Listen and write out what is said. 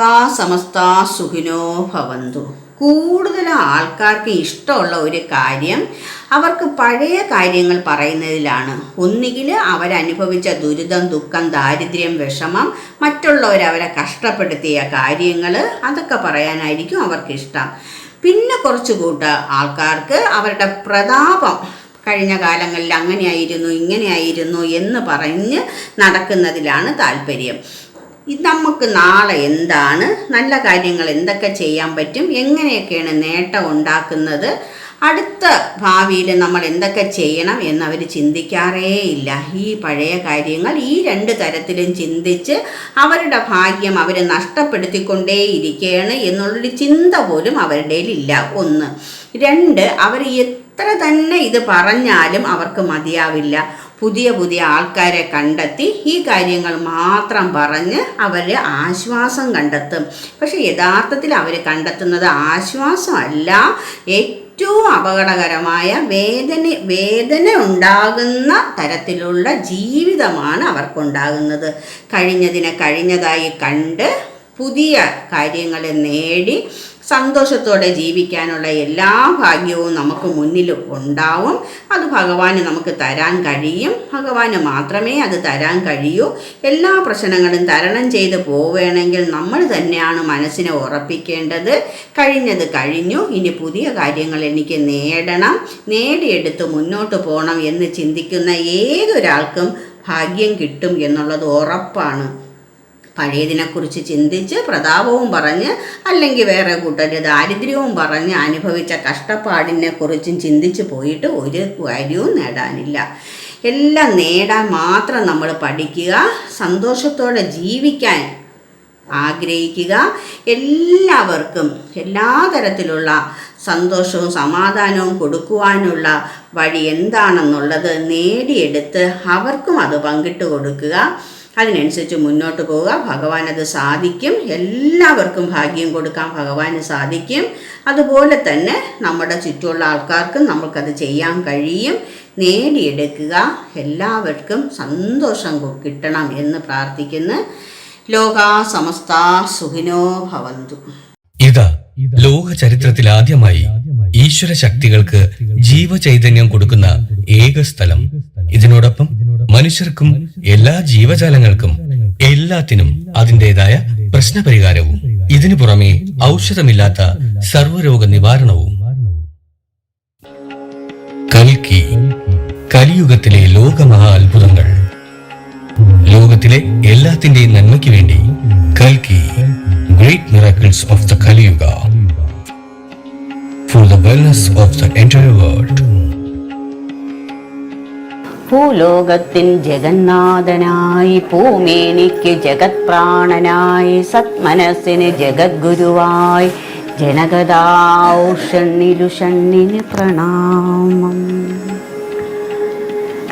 ലോകാ സമസ്ത സുഖിനോ ഭവന്തു. കൂടുതൽ ആൾക്കാർക്ക് ഇഷ്ടമുള്ള ഒരു കാര്യം അവർക്ക് പഴയ കാര്യങ്ങൾ പറയുന്നതിലാണ്. ഒന്നുകിൽ അവരനുഭവിച്ച ദുരിതം ദുഃഖം ദാരിദ്ര്യം വിഷമം മറ്റുള്ളവർ അവരെ കഷ്ടപ്പെടുത്തിയ കാര്യങ്ങൾ അതൊക്കെ പറയാനായിരിക്കും അവർക്കിഷ്ടം. പിന്നെ കുറച്ച് കൂട്ട ആൾക്കാർക്ക് അവരുടെ പ്രതാപം കഴിഞ്ഞ കാലങ്ങളിൽ അങ്ങനെയായിരുന്നു ഇങ്ങനെയായിരുന്നു എന്ന് പറഞ്ഞ് നടക്കുന്നതിലാണ് താല്പര്യം. നമുക്ക് നാളെ എന്താണ്? നല്ല കാര്യങ്ങൾ എന്തൊക്കെ ചെയ്യാൻ പറ്റും? എങ്ങനെയൊക്കെയാണ് നേട്ടം ഉണ്ടാക്കുന്നത്? അടുത്ത ഭാവിയിൽ നമ്മൾ എന്തൊക്കെ ചെയ്യണം എന്നവർ ചിന്തിക്കാറേ ഇല്ല. ഈ പഴയ കാര്യങ്ങൾ ഈ രണ്ട് തരത്തിലും ചിന്തിച്ച് അവരുടെ ഭാഗ്യം അവർ നഷ്ടപ്പെടുത്തിക്കൊണ്ടേയിരിക്കുകയാണ് എന്നുള്ളൊരു ചിന്ത പോലും അവരുടെ ഇല്ല. ഒന്ന്. രണ്ട് അവർ എത്ര തന്നെ ഇത് പറഞ്ഞാലും അവർക്ക് മതിയാവില്ല. പുതിയ പുതിയ ആൾക്കാരെ കണ്ടെത്തി ഈ കാര്യങ്ങൾ മാത്രം പറഞ്ഞ് അവർ ആശ്വാസം കണ്ടെത്തും. പക്ഷെ യഥാർത്ഥത്തിൽ അവർ കണ്ടെത്തുന്നത് ആശ്വാസമല്ല. ഏറ്റവും അപകടകരമായ വേദന വേദന ഉണ്ടാകുന്ന തരത്തിലുള്ള ജീവിതമാണ് അവർക്കുണ്ടാകുന്നത്. കഴിഞ്ഞതിനെ കഴിഞ്ഞതായി കണ്ട് പുതിയ കാര്യങ്ങളെ നേടി സന്തോഷത്തോടെ ജീവിക്കാനുള്ള എല്ലാ ഭാഗ്യവും നമുക്ക് മുന്നിൽ ഉണ്ടാവും. അത് ഭഗവാന് നമുക്ക് തരാൻ കഴിയും. ഭഗവാന് മാത്രമേ അത് തരാൻ കഴിയൂ. എല്ലാ പ്രശ്നങ്ങളും തരണം ചെയ്ത് പോവുകയാണെങ്കിൽ നമ്മൾ തന്നെയാണ് മനസ്സിനെ ഉറപ്പിക്കേണ്ടത്. കഴിഞ്ഞത് കഴിഞ്ഞു. ഇനി പുതിയ കാര്യങ്ങൾ എനിക്ക് നേടണം. നേടിയെടുത്ത് മുന്നോട്ട് പോകണം എന്ന് ചിന്തിക്കുന്ന ഏതൊരാൾക്കും ഭാഗ്യം കിട്ടും എന്നുള്ളത് ഉറപ്പാണ്. പഴയതിനെക്കുറിച്ച് ചിന്തിച്ച് പ്രതാപവും പറഞ്ഞ് അല്ലെങ്കിൽ വേറെ കൂട്ടർ ദാരിദ്ര്യവും പറഞ്ഞ് അനുഭവിച്ച കഷ്ടപ്പാടിനെ കുറിച്ചും ചിന്തിച്ച് പോയിട്ട് ഒരു കാര്യവും നേടാനില്ല. എല്ലാം നേടാൻ മാത്രം നമ്മൾ പഠിക്കുക സന്തോഷത്തോടെ ജീവിക്കാൻ ആഗ്രഹിക്കുക. എല്ലാവർക്കും എല്ലാ തരത്തിലുള്ള സന്തോഷവും സമാധാനവും കൊടുക്കുവാനുള്ള വഴി എന്താണെന്നുള്ളത് നേടിയെടുത്ത് അവർക്കും അത് പങ്കിട്ട് കൊടുക്കുക. അതിനനുസരിച്ച് മുന്നോട്ട് പോവുക. ഭഗവാൻ അത് സാധിക്കും. എല്ലാവർക്കും ഭാഗ്യം കൊടുക്കാൻ ഭഗവാന് സാധിക്കും. അതുപോലെ തന്നെ നമ്മുടെ ചുറ്റുമുള്ള ആൾക്കാർക്കും നമുക്കത് ചെയ്യാൻ കഴിയും. നേടിയെടുക്കുക. എല്ലാവർക്കും സന്തോഷം കിട്ടണം എന്ന് പ്രാർത്ഥിക്കുന്നു. ലോകാ സമസ്ത സുഖിനോ ഭവന്തു. ഇതാ ലോക ചരിത്രത്തിൽ ആദ്യമായി ഈശ്വര ശക്തികൾക്ക് ജീവചൈതന്യം കൊടുക്കുന്ന ഏക സ്ഥലം. ഇതിനോടൊപ്പം മനുഷ്യർക്കും എല്ലാ ജീവജാലങ്ങൾക്കും എല്ലാത്തിനും അതിന്റെതായ പ്രശ്നപരിഹാരവും. ഇതിനു പുറമെ ഔഷധമില്ലാത്ത സർവരോഗ നിവാരണവും കൽക്കി കലിയുഗത്തിലെ ലോകമഹാ അത്ഭുതങ്ങൾ ലോകത്തിലെ എല്ലാത്തിന്റെയും നന്മയ്ക്ക് വേണ്ടി കൽക്കി great miracles of the Kaliyuga. For the wellness of the entire world ഭൂലോകത്തിൻ ജഗന്നാഥനായി പൂമേനിക്ക് ജഗത് പ്രാണനായി സത്മനസ്സിന് ജഗദ്ഗുരുവായി ജനകദാഷണ്ണിലുഷണ്ണിന് പ്രണാമം.